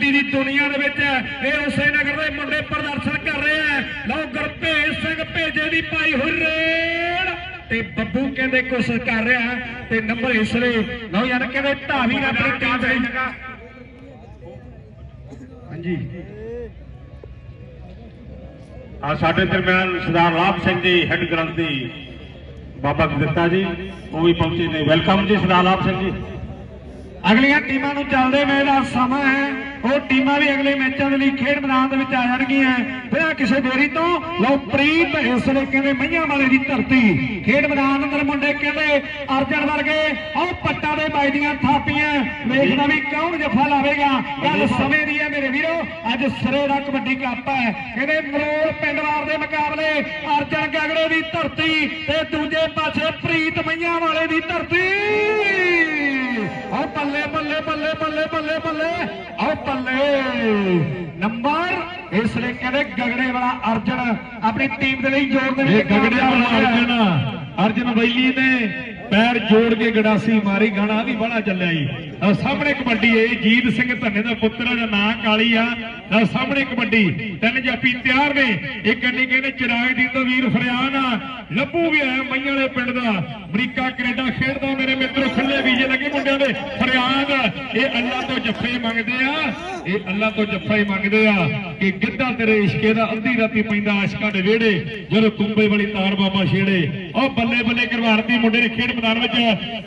ਕਬੱਡੀ ਦੀ ਦੁਨੀਆ ਦੇ ਵਿੱਚ ਇਹ ਉਸੇ ਨਗਰ ਦੇ ਮੁੰਡੇ ਪ੍ਰਦਰਸ਼ਨ ਕਰ ਰਹੇ ਆ ਲਓ ਗੁਰਭੇਜ ਸਿੰਘ ਭੇਜੇ ਦੀ ਪਾਈ ਹੋਈ ਰੇਡ। ਤੇ ਬੱਬੂ ਕਹਿੰਦੇ ਕੋਸ਼ਿਸ਼ ਕਰ ਰਿਹਾ ਤੇ ਨੰਬਰ ਇਸ ਲਈ, ਲਓ ਯਾਰ ਕਹਿੰਦੇ ਢਾਵੀ ਨੇ ਆਪਣੀ ਟੀਮ ਦੇ ਹਾਂਜੀ। ਆ ਸਾਡੇ ਦਰਮਿਆਨ ਸਰਦਾਰ ਲਾਭ ਸਿੰਘ ਜੀ ਹੈੱਡ ਗ੍ਰੰਥੀ ਬਾਬਾ ਦਿੱਤਾ ਜੀ, ਉਹ ਵੀ ਪਹੁੰਚੇ ਨੇ। ਵੈਲਕਮ ਜੀ ਸਰਦਾਰ ਲਾਭ ਸਿੰਘ ਜੀ। ਅਗਲੀਆਂ ਟੀਮਾਂ ਨੂੰ ਚੱਲਦੇ ਮੇਲ ਦਾ ਸਮਾਂ ਹੈ। ਉਹ ਟੀਮਾਂ ਵੀ ਅਗਲੇ ਮੈਚਾਂ ਦੇ ਲਈ ਖੇਡ ਮੈਦਾਨ ਦੇ ਵਿੱਚ ਆ ਜਾਣਗੀਆਂ। ਬਿਨਾਂ ਕਿਸੇ ਦੇਰੀ ਤੋਂ ਲਓ ਪ੍ਰੀਤ ਇਸ ਵੇਲੇ ਕਹਿੰਦੇ ਮਈਆਂ ਵਾਲੇ ਦੀ ਧਰਤੀ। ਖੇਡ ਮੈਦਾਨ ਅੰਦਰ ਮੁੰਡੇ ਕਹਿੰਦੇ ਅਰਜਨ ਵਰਗੇ, ਉਹ ਪੱਟਾਂ ਦੇ ਵੱਜਦੀਆਂ ਥਾਪੀਆਂ। ਵੇਖਦਾ ਵੀ ਕੌਣ ਜਫਾ ਲਾਵੇਗਾ। ਗੱਲ ਸਮੇਂ ਦੀ ਹੈ ਮੇਰੇ ਵੀਰੋ। ਅੱਜ ਸਿਰੇ ਦਾ ਕਬੱਡੀ ਕੱਪ ਹੈ। ਕਹਿੰਦੇ ਮਰੋੜ ਪਿੰਡਵਾਰ ਦੇ ਮੁਕਾਬਲੇ ਅਰਜਨ ਗਗੜੇ ਦੀ ਧਰਤੀ ਤੇ ਦੂਜੇ ਪਾਸੇ ਪ੍ਰੀਤ ਮਈਆਂ ਵਾਲੇ ਦੀ ਧਰਤੀ। ਆਓ ਬੱਲੇ ਬੱਲੇ ਬੱਲੇ ਬੱਲੇ ਬੱਲੇ ਬੱਲੇ ਆਓ ਬੱਲੇ ਨੰਬਰ ਇਸ ਲਈ ਕਹਿੰਦੇ ਗਗੜੇ ਵਾਲਾ ਅਰਜਨ ਆਪਣੀ ਟੀਮ ਦੇ ਲਈ ਜੋੜ ਦੇ ਇਹ ਗਗੜਿਆ ਵਾਲਾ ਅਰਜਨ ਅਰਜਨ ਬੈਲੀ ਨੇ ਪੈਰ ਜੋੜ ਕੇ ਗੜਾਸੀ ਮਾਰੀ, ਗਾਣਾ ਵੀ ਬੜਾ ਚੱਲਿਆ ਜੀ। ਸਾਹਮਣੇ ਕਬੱਡੀ ਏ ਜੀਤ ਸਿੰਘ ਧੰਨੇ ਦਾ ਪੁੱਤਰ ਦਾ ਨਾਂ ਕਾਲੀ ਆ। ਆਹ ਸਾਹਮਣੇ ਕਬੱਡੀ, ਤਿੰਨ ਜਾਪੀ ਤਿਆਰ ਨੇ। ਇੱਕ ਕੰਨੀ ਕਹਿੰਦੇ ਚਿਰਾਗ ਦੀ ਤੋਂ ਵੀਰ ਫਰਿਆਨ ਆ। ਲੱਭੂ ਵੀ ਆਇਆ ਮਈਆਂ ਵਾਲੇ ਪਿੰਡ ਦਾ। ਅਮਰੀਕਾ, ਕੈਨੇਡਾ ਖੇਡਦਾ ਮੇਰੇ ਮਿੱਤਰੋ, ਖੱਲੇ ਵੀਜੇ ਲੱਗੇ ਮੁੰਡਿਆਂ ਦੇ। ਫਰਿਆਦ ਇਹ ਅੱਲਾ ਤੋਂ ਜੱਫੇ ਮੰਗਦੇ ਆ। ਇਹ ਅੱਲਾ ਤੋਂ ਜੱਫਾ ਹੀ ਮੰਗਦੇ ਆ ਕਿ ਗਿੱਧਾ ਤੇਰੇ ਇਸ਼ਕੇ ਦਾ ਅੱਧੀ ਰਾਤੀ ਪੈਂਦਾ ਆਸ਼ਕਾਂ ਦੇ ਵਿਹੜੇ ਜਦੋਂ ਕੁੰਬੇ ਵਾਲੀ ਤਾਰ ਬਾਬਾ ਛੇੜੇ। ਉਹ ਬੱਲੇ ਬੱਲੇ ਕਰਵਾਰਤੀ ਮੁੰਡੇ ਨੇ ਖੇਡ ਮੈਦਾਨ ਵਿੱਚ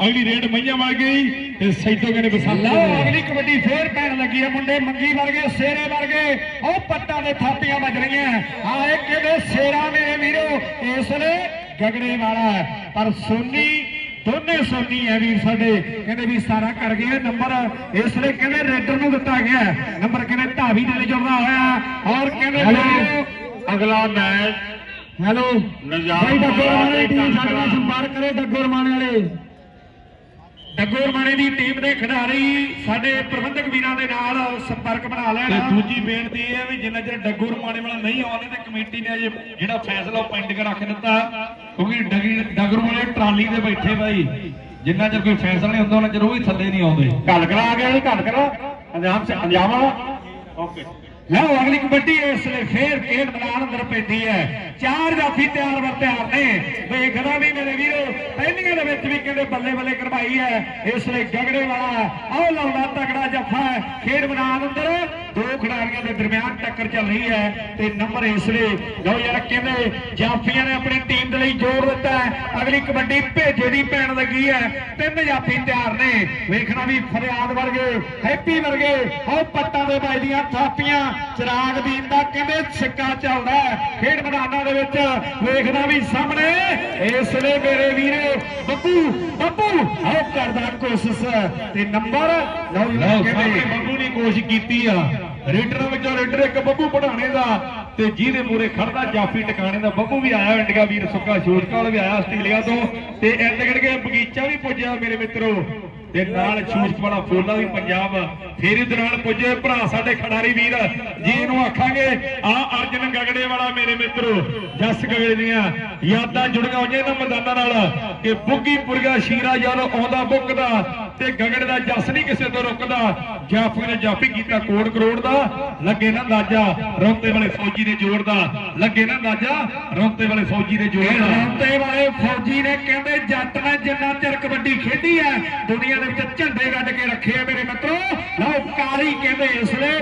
ਅਗਲੀ ਰੇਡ ਮਈਆਂ ਮਾਰ ਗਈ ਤੇ ਸੈਦੋ ਕਹਿੰਦੇ ਬਸੰਤ ਅਗਲੀ ਕਬੱਡੀ ਫੇਰ ਪੈਣ ਲੱਗੀ ਹੈ ਮੁੰਡੇ ਮੰਗੀ ਵਰਗੇ ਸੇਰੇ ਵਰਗੇ। ਉਹ ਪੱਟਾਂ ਦੇ ਥਾਪੀਆਂ ਵੱਜ ਰਹੀਆਂ। ਆਏ ਕਿਹਦੇ ਸੇਰਾ ਮੇਰੇ ਵੀਰੋ? ਇਸ ਵੇਲੇ ਗਗੜੇ ਵਾਲਾ। ਪਰ ਸੋਨੀ ਦੋਨੇ ਸੋਨੀ ਹੈ ਵੀਰ ਸਾਡੇ ਕਹਿੰਦੇ ਵੀ ਸਾਰਾ ਕਰ ਗਏ ਨੰਬਰ ਇਸ ਵੇਲੇ ਕਹਿੰਦੇ ਰੇਡਰ ਨੂੰ ਦਿੱਤਾ ਗਿਆ। ਨੰਬਰ ਕਹਿੰਦੇ ਦੇ ਲਈ ਜੁੜਦਾ ਹੋਇਆ ਔਰ ਕਹਿੰਦੇ ਹੈਲੋ ਅਗਲਾ ਮੈਚ। ਹੈਲੋ ਨਜ਼ਾਰਾ ਡੱਗੋ ਰਮਾਣੇ ਦੀ ਟੀਮ ਸਾਡੇ ਨਾਲ ਸੰਪਰਕ ਕਰੇ ਡੱਗੋ ਰਮਾਣੇ ਵਾਲੇ। ਡੱਗੋ ਰਮਾਣੇ ਦੀ ਟੀਮ ਦੇ ਖਿਡਾਰੀ ਸਾਡੇ ਪ੍ਰਬੰਧਕ ਵੀਰਾਂ ਦੇ ਨਾਲ ਸੰਪਰਕ ਬਣਾ ਤੇ ਲੈਣ ਦੂਜੀ ਬੇਨਤੀ ਇਹ ਹੈ ਵੀ ਜਿੰਨਾ ਚਿਰ ਡੱਗੂ ਰਮਾਣੇ ਵਾਲਾ ਨਹੀਂ ਆਉਂਦੇ ਤੇ ਕਮੇਟੀ ਨੇ ਅਜੇ ਜਿਹੜਾ ਫੈਸਲਾ ਉਹ ਪੈਂਡਿੰਗ ਰੱਖ ਦਿੱਤਾ। ਕਿਉਂਕਿ ਡਗੀ ਡਗਰੂ ਵਾਲੇ ਟਰਾਲੀ ਤੇ ਬੈਠੇ ਬਾਈ। ਜਿੰਨਾ ਚਿਰ ਕੋਈ ਫੈਸਲਾ ਨਹੀਂ ਹੁੰਦਾ ਉਹਨਾਂ ਚਿਰ ਉਹ ਵੀ ਥੱਲੇ ਨਹੀਂ ਆਉਂਦੇ। ਗੱਲ ਕਰਾ ਆ ਗਿਆ ਜੀ ਗੱਲ ਕਰਾ। ਅੰਜਾਮ ਸੇ ਅੰਜਾਮ ਵਾਲਾ। ਓਕੇ। ਲਓ ਅਗਲੀ ਕਬੱਡੀ ਇਸ ਲਈ ਫੇਰ ਖੇਡ ਮੈਦਾਨ ਅੰਦਰ ਪੈਂਦੀ ਹੈ। ਚਾਰ ਜਾਫੀ ਤਿਆਰ ਵਰ ਤਿਆਰ ਨੇ। ਵੇਖਦਾ ਵੀ ਮੇਰੇ ਵੀਰੋ ਪਹਿਲੀਆਂ ਦੇ ਵਿੱਚ ਵੀ ਕਹਿੰਦੇ ਬੱਲੇ ਬੱਲੇ ਕਰਵਾਈ ਹੈ। ਇਸ ਲਈ ਗਗੜੇ ਵਾਲਾ ਆਹ ਲਾਉਂਦਾ ਤਗੜਾ ਜੱਫਾ ਖੇਡ ਮੈਦਾਨ ਅੰਦਰ। ਦੋ ਖਿਡਾਰੀਆਂ ਦੇ ਦਰਮਿਆਨ ਟੱਕਰ ਚੱਲ ਰਹੀ ਹੈ ਤੇ ਨੰਬਰ ਇਸ ਲਈ ਲਓ ਯਾਰ ਕਹਿੰਦੇ ਜਾਫੀਆਂ ਨੇ ਆਪਣੀ ਟੀਮ ਦੇ ਲਈ ਜੋੜ ਦਿੱਤਾ ਹੈ। ਅਗਲੀ ਕਬੱਡੀ ਭੇਜੇ ਦੀ ਪੈਣ ਲੱਗੀ ਹੈ। ਤਿੰਨ ਜਾਫੀ ਤਿਆਰ ਨੇ। ਵੇਖਣਾ ਵੀ ਫਰਿਆਦ ਵਰਗੇ ਹੈਪੀ ਵਰਗੇ ਉਹ ਪੱਟਾਂ ਦੇ ਵੱਜਦੀਆਂ ਥਾਪੀਆਂ। ਚਿਰਾਗ ਦੀਨ ਦਾ ਕਹਿੰਦੇ ਸਿੱਕਾ ਚੱਲਦਾ ਖੇਡ ਮੈਦਾਨਾਂ ਦੇ ਵਿੱਚ ਵੇਖਦਾ ਵੀ ਸਾਹਮਣੇ। ਇਸ ਵੇਲੇ ਮੇਰੇ ਵੀਰੇ ਬੱਬੂ ਬੱਬੂ ਆਹ ਕਰਦਾ ਕੋਸ਼ਿਸ਼। ਤੇ ਨੰਬਰ ਲਓ ਕਹਿੰਦੇ ਬੱਬੂ। ਨੇ ਕੋਸ਼ਿਸ਼ ਕੀਤੀ ਆ। ਰੇਡਰਾਂ ਵਿੱਚੋਂ ਰੇਡਰ ਇੱਕ ਬੱਬੂ ਪੜਾਣੇ ਦਾ ਤੇ ਜਿਹਦੇ ਮੂਰੇ ਖੜਦਾ ਜਾਫੀ ਟਿਕਾਣੇ ਦਾ। ਬੱਬੂ ਵੀ ਆਇਆ ਇੰਡੀਆ ਵੀਰ ਸੁੱਕਾ ਸ਼ੋਸ਼ਕਾਲ ਵੀ ਆਇਆ ਆਸਟ੍ਰੇਲੀਆ ਤੋਂ ਤੇ ਇੰਦ ਕੇ ਬਗੀਚਾ ਵੀ ਪੁੱਜਿਆ ਮੇਰੇ ਮਿੱਤਰੋ। ਤੇ ਨਾਲ ਸ਼ੂਸ਼ਕ ਵਾਲਾ ਫੋਲਾ ਵੀ ਪੰਜਾਬ ਫੇਰੀ ਦੌਰਾਨ ਪੁੱਜੇ। ਭਰਾ ਸਾਡੇ ਖਿਡਾਰੀ ਵੀਰ, ਜੀ ਇਹਨੂੰ ਆਖਾਂਗੇ, ਆ ਅਰਜਨ ਗਗੜੇ ਵਾਲਾ ਮੇਰੇ ਮਿੱਤਰੋ, ਜਸ ਗਗੜੇ ਦੀਆਂ ਯਾਦਾਂ ਜੁੜੀਆਂ ਹੋਈਆਂ ਇਹਨਾਂ ਮੈਦਾਨਾਂ ਨਾਲ। ਕਿ ਬੁੱਗੀਪੁਰਗਾ ਸ਼ੀਰਾ ਯਾਰ ਆਉਂਦਾ ਬੁੱਕਦਾ ਤੇ ਗਗੜ ਦਾ ਜੱਸ ਨਹੀਂ ਕਿਸੇ ਤੋਂ ਰੁਕਦਾ। ਜਾਫੀ ਨੇ ਜਾਫੀ ਕੀਤਾ ਕੋੜ ਕਰੋੜ ਦਾ, ਲੱਗੇ ਨਾ ਅੰਦਾਜ਼ਾ ਰੌਂਤੇ ਵਾਲੇ ਫੌਜੀ ਨੇ ਜੋੜ ਦਾ, ਲੱਗੇ ਨਾ ਅੰਦਾਜ਼ਾ ਰੌਂਤੇ ਵਾਲੇ ਫੌਜੀ ਨੇ ਜੋੜ ਦਾ। ਰੌਂਤੇ ਵਾਲੇ ਫੌਜੀ ਨੇ ਕਹਿੰਦੇ, ਜੱਟ ਨੇ ਜਿੰਨਾ ਚਿਰ ਕਬੱਡੀ ਖੇਡੀ ਹੈ, ਦੁਨੀਆ ਦੇ ਵਿੱਚ ਝੰਡੇ ਗੱਡ ਕੇ ਰੱਖੇ ਆ ਮੇਰੇ ਮਿੱਤਰੋ। ਲਓ, ਕਾਲੀ ਕਹਿੰਦੇ ਇਸ ਵੇਲੇ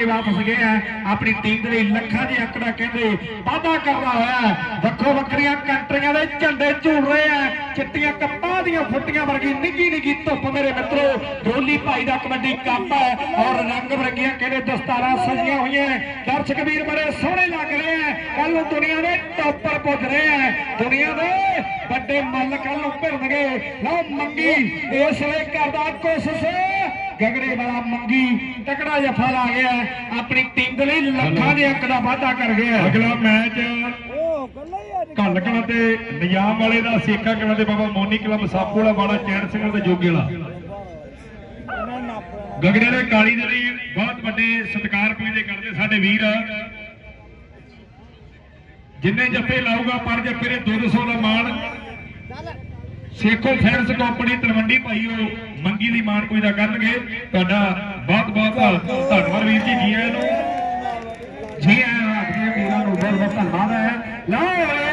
ਕੇ ਵਾਪਸ ਗਏ ਆ। ਆਪਣੀ ਟੀਮ ਦੇ ਲਈ ਲੱਖਾਂ ਦੀ ਅੰਕੜਾ ਕਹਿੰਦੇ ਵਾਅਦਾ ਕਰਦਾ ਹੋਇਆ ਵੱਖੋ ਵੱਖਰੀਆਂ ਕੰਟਰੀਆਂ ਦੇ ਝੰਡੇ ਝੂਲ ਰਹੇ ਆ। ਚਿੱਟੀਆਂ ਕੱਪਾਂ ਦੀਆਂ ਫੁੱਟੀਆਂ ਵਰਗੀ ਨਿੱਗੀ ਨਿੱਗੀ ਧੁੱਪ ਮੇਰੇ ਮਿੱਤਰੋ। ਢੋਲੀ ਭਾਈ ਦਾ ਕਬੱਡੀ ਕੱਪ ਹੈ ਔਰ ਰੰਗ ਬਰੰਗੀਆਂ ਕਹਿੰਦੇ ਦਸਤਾਰਾਂ ਸਜੀਆਂ ਹੋਈਆਂ ਦਰਸ਼ਕ ਵੀਰ ਬੜੇ ਸੋਹਣੇ ਲੱਗ ਰਹੇ ਆ ਕੱਲ ਨੂੰ ਦੁਨੀਆ ਦੇ ਟੌਪਰ ਪੁੱਜ ਰਹੇ ਆ ਦੁਨੀਆ ਦੇ ਵੱਡੇ ਮੱਲ ਕੱਲ ਨੂੰ ਭਿਰਨਗੇ ਲਓ ਮੰਗੀ, ਇਸ ਲਈ ਕਰਦਾ ਕੋਸ਼ਿਸ਼। ਗਗੜੇ ਵਾਲਾ ਮੰਗੀ ਤਕੜਾ ਜਫਾ ਲਾ ਗਿਆ। ਆਪਣੀ ਟੀਮ ਦੇ ਲਈ ਲੱਖਾਂ ਦੇ ਅੰਕ ਦਾ ਵਾਅਦਾ ਕਰ ਗਿਆ। ਅਗਲਾ ਮੈਚ ਕੱਲ ਕਲਾ ਤੇ ਨਿਜ਼ਾਮ ਵਾਲੇ ਦਾ ਸੇਖਾ ਕਲਾ ਦੇ ਬਾਬਾ ਮੋਨੀ ਕਲੱਬ ਸਾਪੂ ਵਾਲਾ ਚੈਨ ਸਿੰਘ ਤੇ ਜੋਗੇ ਵਾਲਾ। ਗਗੜੇ ਵਾਲੇ ਕਾਲੀ ਦੇ ਲਈ ਬਹੁਤ ਵੱਡੇ ਸਤਿਕਾਰ ਪੁੱਜਦੇ ਕਰਦੇ ਸਾਡੇ ਵੀਰ। ਜਿੰਨੇ ਜੱਫੇ ਲਾਊਗਾ ਪਰ ਜੱਫੇ ਦੇ 200 ਦਾ ਮਾਣ। ਸੇਖੋ ਫੈਂਸ ਕੰਪਨੀ ਤਲਵੰਡੀ ਭਾਈਓ ਮੰਗੀ ਦੀ ਮਾਨ ਕੋਈ ਦਾ ਕਰਨਗੇ। ਤੁਹਾਡਾ ਬਹੁਤ ਬਹੁਤ ਧੰਨਵਾਦ ਵੀਰ ਜੀ ਜੀ ਆਇਆਂ ਨੂੰ। ਜੀ ਆਇਆਂ ਆਪਣੇ ਵੀਰਾਂ ਨੂੰ ਬਹੁਤ ਬਹੁਤ ਧੰਨਵਾਦ ਹੈ। ਲਓ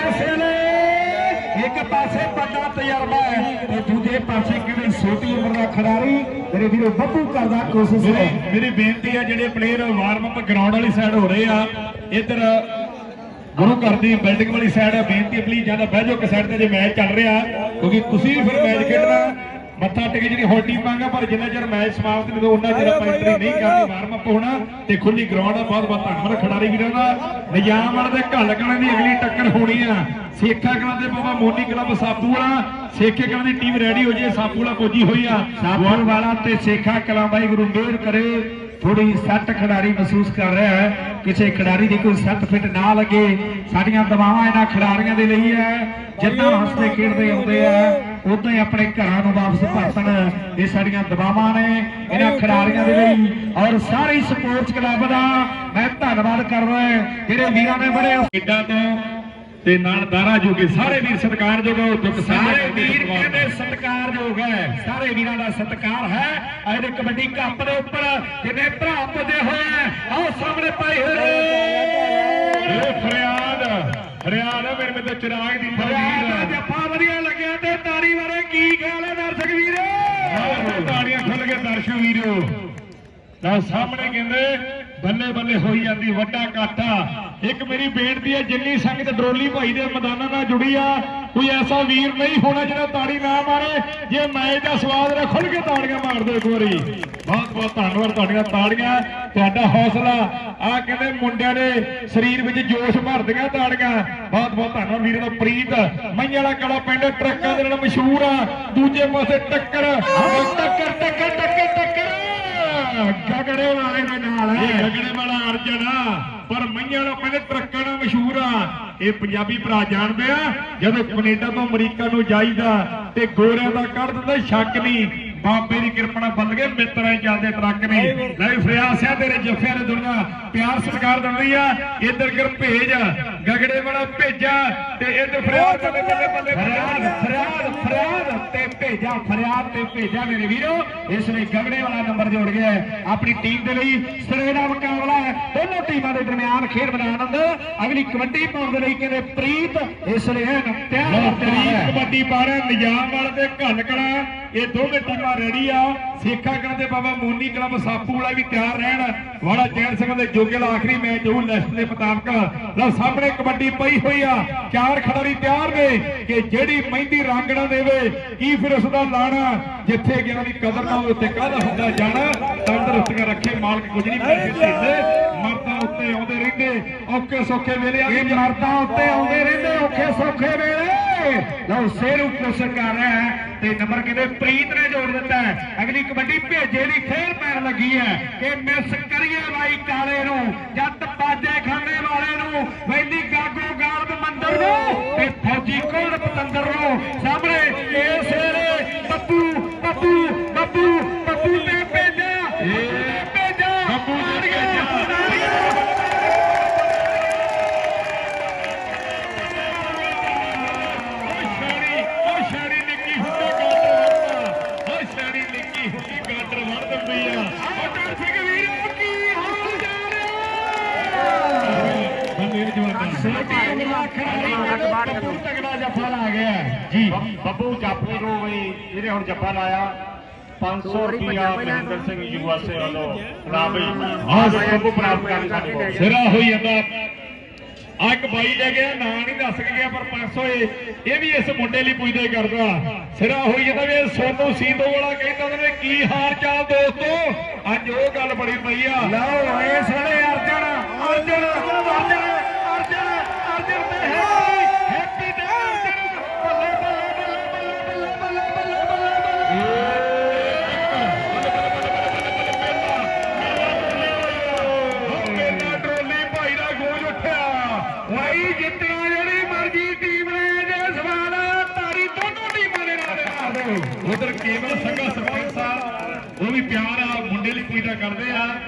ਇਸ ਵੇਲੇ ਇੱਕ ਪਾਸੇ ਵੱਡਾ ਤਜਰਬਾ ਹੈ ਤੇ ਦੂਜੇ ਪਾਸੇ ਕਿਹੜੀ ਛੋਟੀ ਉਮਰ ਦਾ ਖਿਡਾਰੀ ਮੇਰੇ ਵੀਰੋ ਬੱਬੂ ਕਰਦਾ ਕੋਸ਼ਿਸ਼ ਹੈ ਮੇਰੀ ਬੇਨਤੀ ਹੈ ਜਿਹੜੇ ਪਲੇਅਰ ਵਾਰਮ ਅਪ ਗਰਾਊਂਡ ਵਾਲੀ ਸਾਈਡ ਹੋ ਰਹੇ ਆ ਇੱਧਰ ਗੁਰੂ ਘਰ ਦੀ ਬਿਲਡਿੰਗ ਵਾਲੀ ਸਾਈਡ ਬੇਨਤੀ ਪਲੀਜ਼ ਜ਼ਿਆਦਾ ਬਹਿ ਜਾਓ ਕਿ ਸਾਈਡ ਤੇ ਜੇ ਮੈਚ ਚੱਲ ਰਿਹਾ। ਕਿਉਂਕਿ ਤੁਸੀਂ ਵੀ ਫਿਰ ਮੈਚ ਖੇਡਣਾ, ਮੱਥਾ ਟੇਕ ਜਿਹੜੀ ਹੋਰ ਟੀਮ ਮੰਗਾ ਪਰ ਜਿੰਨਾ ਚਿਰ ਮੈਚ ਸਮਾਪਤ ਨਹੀਂ ਉਹਨਾਂ ਚਿਰ ਆਪਾਂ ਐਂਟਰੀ ਨਹੀਂ ਕਰਨੀ ਵਾਰਮ ਅਪ ਹੋਣਾ ਤੇ ਖੁੱਲੀ ਗਰਾਊਂਡ ਆ ਬਹੁਤ ਬਹੁਤ ਧੰਨਵਾਦ ਖਿਡਾਰੀ ਵੀਰਾਂ ਦਾ। ਨਿਜ਼ਾਮ ਵਾਲੇ ਦੇ ਘੱਲ ਕਲਾਂ ਦੀ ਅਗਲੀ ਟੱਕਰ ਹੋਣੀ ਆ। ਸੇਖਾ ਕਲਾਂ ਦੇ ਬਾਬਾ ਮੋਨੀ ਕਲੱਬ ਸਾਪੂ ਵਾਲਾ ਸੇਖੇ ਕਲਾਂ ਦੀ ਟੀਮ ਰੈਡੀ ਹੋ ਜੇ ਸਾਪੂ ਵਾਲਾ ਪੁੱਜੀ ਹੋਈ ਆ। ਸਾਬੂਰ ਵਾਲਾ ਤੇ ਸੇਖਾ ਕਲਾਂ ਬਾਈ ਗੁਰੂ ਮਿਹਰ ਕਰੇ ਥੋੜੀ ਸੱਟ ਖਿਡਾਰੀ ਮਹਿਸੂਸ ਕਰ ਰਿਹਾ ਹੈ। ਕਿਸੇ ਖਿਡਾਰੀ ਦੀ ਕੋਈ ਸੱਟ ਫਿੱਟ ਨਾ ਲੱਗੇ। ਸਾਡੀਆਂ ਦਵਾਵਾਂ ਇਹਨਾਂ ਖਿਡਾਰੀਆਂ ਦੇ ਲਈ ਹੈ। ਜਿੱਦਾਂ ਹੱਸਦੇ ਖੇਡਦੇ ਆਉਂਦੇ ਆ, ਉਦਾਂ ਹੀ ਆਪਣੇ ਘਰਾਂ ਨੂੰ ਵਾਪਸ ਭਰਤਣ ਇਹ ਸਾਡੀਆਂ ਦਵਾਵਾਂ ਨੇ ਇਹਨਾਂ ਖਿਡਾਰੀਆਂ ਦੇ ਲਈ। ਔਰ ਸਾਰੇ ਸਪੋਰਟਸ ਕਲੱਬ ਦਾ ਮੈਂ ਧੰਨਵਾਦ ਕਰਦਾ ਜਿਹੜੇ ਵੀਰਾਂ ਨੇ ਬੜੇ ਕਿੱਡਾ ਤੋਂ ਤੇ ਨਾਲ ਦਾਰਾ ਜੋਗੇ ਸਾਰੇ ਵੀਰ ਸਤਿਕਾਰਯੋਗ ਹੋ ਦੁੱਖ ਸਾਰੇ ਵੀਰ ਕਹਿੰਦੇ ਸਤਿਕਾਰਯੋਗ ਹੈ। ਸਾਰੇ ਵੀਰਾਂ ਦਾ ਸਤਿਕਾਰ ਹੈ। ਇਹਦੇ ਕਬੱਡੀ ਕੱਪ ਦੇ ਉੱਪਰ ਜਿੰਨੇ ਭਰਾ ਪੁੱਜੇ ਹੋਏ ਆ ਆਓ ਸਾਹਮਣੇ ਪਾਈ ਹੋਏ ਫਰਿਆਦ ਫਰਿਆਦ ਹੈ ਮੇਰੇ ਮਿੱਤਰ ਚਿਰਾਗ ਦੀ ਫਰਿਆਦ ਦਾ। ਫਰਿਆਦ ਜੱਫਾ ਵਧੀਆ ਲੱਗਿਆ ਤੇ ਤਾੜੀ ਵਾਲੇ ਕੀ ਖਿਆਲ ਹੈ ਦਰਸ਼ਕ ਵੀਰੋ? ਤਾੜੀਆਂ ਖੁੱਲ ਕੇ ਦਰਸ਼ਕ ਵੀਰੋ। ਤਾਂ ਸਾਹਮਣੇ ਕਹਿੰਦੇ ਬੱਲੇ ਬੱਲੇ ਹੋਈ ਜਾਂਦੀ, ਵੱਡਾ ਕਾਠਾ ਇੱਕ ਮੇਰੀ ਬੇਨਤੀ ਹੈ, ਜਿੰਨੀ ਸੰਗਤ ਡਰੋਲੀ ਭਾਈ ਦੇ ਮੈਦਾਨਾਂ ਨਾਲ ਜੁੜੀ ਆ, ਕੋਈ ਐਸਾ ਵੀਰ ਨਹੀਂ ਹੋਣਾ ਜਿਹੜਾ ਤਾੜੀ ਨਾ ਮਾਰੇ, ਜੇ ਮੈਚ ਦਾ ਸਵਾਦ ਰ ਖੁੱਲ ਕੇ ਤਾੜੀਆਂ ਮਾਰ ਦਿਓ ਇੱਕ ਵਾਰੀ। ਬਹੁਤ ਬਹੁਤ ਧੰਨਵਾਦ ਤੁਹਾਡੀਆਂ ਤਾੜੀਆਂ, ਤੁਹਾਡਾ ਹੌਸਲਾ। ਆ ਕਹਿੰਦੇ ਮੁੰਡਿਆਂ ਦੇ ਸਰੀਰ ਵਿੱਚ ਜੋਸ਼ ਭਰਦੀਆਂ ਤਾੜੀਆਂ। ਬਹੁਤ ਬਹੁਤ ਧੰਨਵਾਦ ਵੀਰੇ ਦਾ ਪ੍ਰੀਤ। ਮਈਆਂ ਵਾਲਾ ਕਲਾ ਪਿੰਡ, ਟਰੱਕਾਂ ਦੇ ਨਾਲ ਮਸ਼ਹੂਰ ਆ। ਦੂਜੇ ਪਾਸੇ ਟੱਕਰ ਟੱਕਰ ਟੱਕਰ ਟੱਕਰ। ਗਗੜੇ ਵਾਲੇ ਦੇ ਨਾਲ। ਇਹ ਗਗੜੇ ਵਾਲਾ ਅਰਜਨ ਆ, ਪਰ ਮਈਆਂ ਵਾਲਾ ਕਹਿੰਦੇ ਟਰੱਕਾਂ ਨਾਲ ਮਸ਼ਹੂਰ ਆ। ਇਹ ਪੰਜਾਬੀ ਭਰਾ ਜਾਣਦੇ ਆ, ਜਦੋਂ ਕੈਨੇਡਾ ਤੋਂ ਅਮਰੀਕਾ ਨੂੰ ਜਾਈਦਾ ਤੇ ਗੋਰਿਆਂ ਦਾ ਕੱਢ ਦਿੰਦਾ, ਸ਼ੱਕ ਨਹੀਂ। ਬਾਬੇ ਦੀ ਕਿਰਪਾ ਨਾਲ ਬੱਲ ਗਏ। ਮਿੱਤਰਾਂ ਹੀ ਚੱਲਦੇ ਟਰੱਕ ਨੇ ਲੈ ਵੀ ਫਰਿਆਦ ਸਿਆ ਤੇਰੇ ਜੱਫਿਆਂ ਨੇ ਦੁਨੀਆ ਪਿਆਰ ਸਤਿਕਾਰ ਦਿੰਦੀ ਆ। ਇੱਧਰ ਕਰ ਭੇਜ ਗਗੜੇ ਵਾਲਾ ਭੇਜਾ ਤੇ ਇੱਧਰ ਫਰਿਆਦ ਬੱਲੇ ਬੱਲੇ ਬੱਲੇ ਫਰਿਆਦ ਫਰਿਆਦ ਫਰਿਆਦ ਤੇ ਭੇਜਾ ਫਰਿਆਦ ਤੇ ਭੇਜਾ ਮੇਰੇ ਵੀਰੋ। ਇਸ ਲਈ ਗਗੜੇ ਵਾਲਾ ਨੰਬਰ ਜੋੜ ਗਿਆ। ਆਪਣੀ ਟੀਮ ਦੇ ਲਈ ਸਿਰੇ ਦਾ ਮੁਕਾਬਲਾ ਹੈ। ਦੋਨੋਂ ਟੀਮਾਂ ਦੇ ਦਰਮਿਆਨ ਖੇਡ ਮੈਦਾਨ ਅੰਦਰ। ਅਗਲੀ ਕਬੱਡੀ ਪਾਉਣ ਦੇ ਲਈ ਕਹਿੰਦੇ ਪ੍ਰੀਤ ਇਸ ਲਈ ਹੈ ਤਿਆਰ ਕਬੱਡੀ ਪਾ ਰਹੇ ਨਿਜ਼ਾਮ ਵਾਲੇ ਤੇ ਕਲਾ ਇਹ ਦੋਵੇਂ ਟੀਮਾਂ ਰੈਡੀ ਆ। ਸੇਖਾ ਤੇ ਬਾਬਾ ਮੋਨੀ ਕਲੱਬ ਸਾਪੂ ਵਾਲਾ ਵੀ ਤਿਆਰ ਰਹਿਣ। ਵਾਲਾ ਜੈਨ ਸਿੰਘ ਦੇ ਜੋਗੇ ਦਾ ਆਖਰੀ ਮੈਚ ਹੋਊ ਲਿਸਟ ਦੇ ਮੁਤਾਬਕ। ਲਓ ਸਾਹਮਣੇ ਕਬੱਡੀ ਪਈ ਹੋਈ ਆ। ਚਾਰ ਖਿਡਾਰੀ ਤਿਆਰ ਨੇ ਕਿ ਜਿਹੜੀ ਮਹਿੰਦੀ ਰੰਗ ਨਾ ਦੇਵੇ ਕੀ ਫਿਰ ਉਸ ਦਾ ਲਾਣਾ? ਜਿੱਥੇ ਗਿਆ ਦੀ ਕਦਰ ਨਾ ਹੋਵੇ ਉੱਥੇ ਕਾਹਦਾ ਹੁੰਦਾ ਜਾਣਾ? ਤੰਦਰੁਸਤੀਆਂ ਰੱਖੇ ਮਾਲਕ ਕੁਝ ਨਹੀਂ ਪੈਸੇ ਦਿੰਦੇ ਮਰਦਾਂ ਉੱਤੇ ਆਉਂਦੇ ਰਹਿੰਦੇ ਔਕੇ ਸੌਖੇ ਵੇਲੇ ਆ ਇਹ ਮਰਦਾਂ ਉੱਤੇ ਆਉਂਦੇ ਰਹਿੰਦੇ ਔਖੇ ਸੌਖੇ ਵੇਲੇ। ਲਓ ਸੇਰੂ ਕੋਸ਼ਿਸ਼ ਕਰ ਰਿਹਾ ਹੈ ਤੇ ਨੰਬਰ ਕਹਿੰਦੇ? ਪ੍ਰੀਤ ਨੇ ਜੋੜ ਦਿੱਤਾ ਹੈ। ਅਗਲੀ ਕਬੱਡੀ ਭੇਜੇ ਦੀ ਫੇਰ ਪੈਣ ਲੱਗੀ ਹੈ ਕਿ ਮਿਸ ਕਰੀਏ ਬਾਈ ਕਾਲੇ ਨੂੰ, ਜੱਟ ਬਾਜੇ ਖਾਨੇ ਵਾਲੇ ਨੂੰ, ਵੈਲੀ ਗਾਗੋ ਗਾਲਬ ਮੰਦਰ ਨੂੰ ਤੇ ਫੌਜੀ ਕੋਲ ਪਤੰਦਰ ਨੂੰ। ਸਾਹਮਣੇ ਇਸ ਵੇਲੇ ਤਗੜਾ ਜੱਫਾ ਲਾ ਗਿਆ ਜੀ। ਬੱਬੂ ਜਾਫੀ ਨੂੰ ਵੀ ਜਿਹਨੇ ਹੁਣ ਜੱਫਾ ਲਾਇਆ। 500 ਰੁਪਿਆ ਮਹਿੰਦਰ ਸਿੰਘ ਯੂਐਸਏ ਵੱਲੋਂ ਨਾ ਬਈ। ਆਹ ਬੱਬੂ ਪ੍ਰਾਪਤ ਕਰ ਸਾਡੇ ਕੋਲ। ਸਿਰਾ ਹੋਈ ਜਾਂਦਾ। ਆ ਇੱਕ ਬਾਈ ਲੈ ਗਿਆ ਨਾਂ ਨਹੀਂ ਦੱਸ ਕੇ ਗਿਆ ਪਰ 500 ਇਹ ਇਹ ਵੀ ਇਸ ਮੁੰਡੇ ਲਈ ਪੁੱਛਦਾ ਹੀ ਕਰਦਾ। ਸਿਰਾ ਹੋਈ ਜਾਂਦਾ ਵੀ ਇਹ ਸੋਨੂ ਸੀਤੋ ਵਾਲਾ ਕਹਿੰਦਾ ਨੇ ਕੀ ਹਾਲ ਚਾਲ ਦੋਸਤੋ? ਅੱਜ ਉਹ ਗੱਲ ਬੜੀ ਪਈ ਆ। ਲਓ ਵੇਲੇ ਅਰਜਨ ਅਰਜਨ ਅਰਜਨ। ਕਰਦੇ ਆ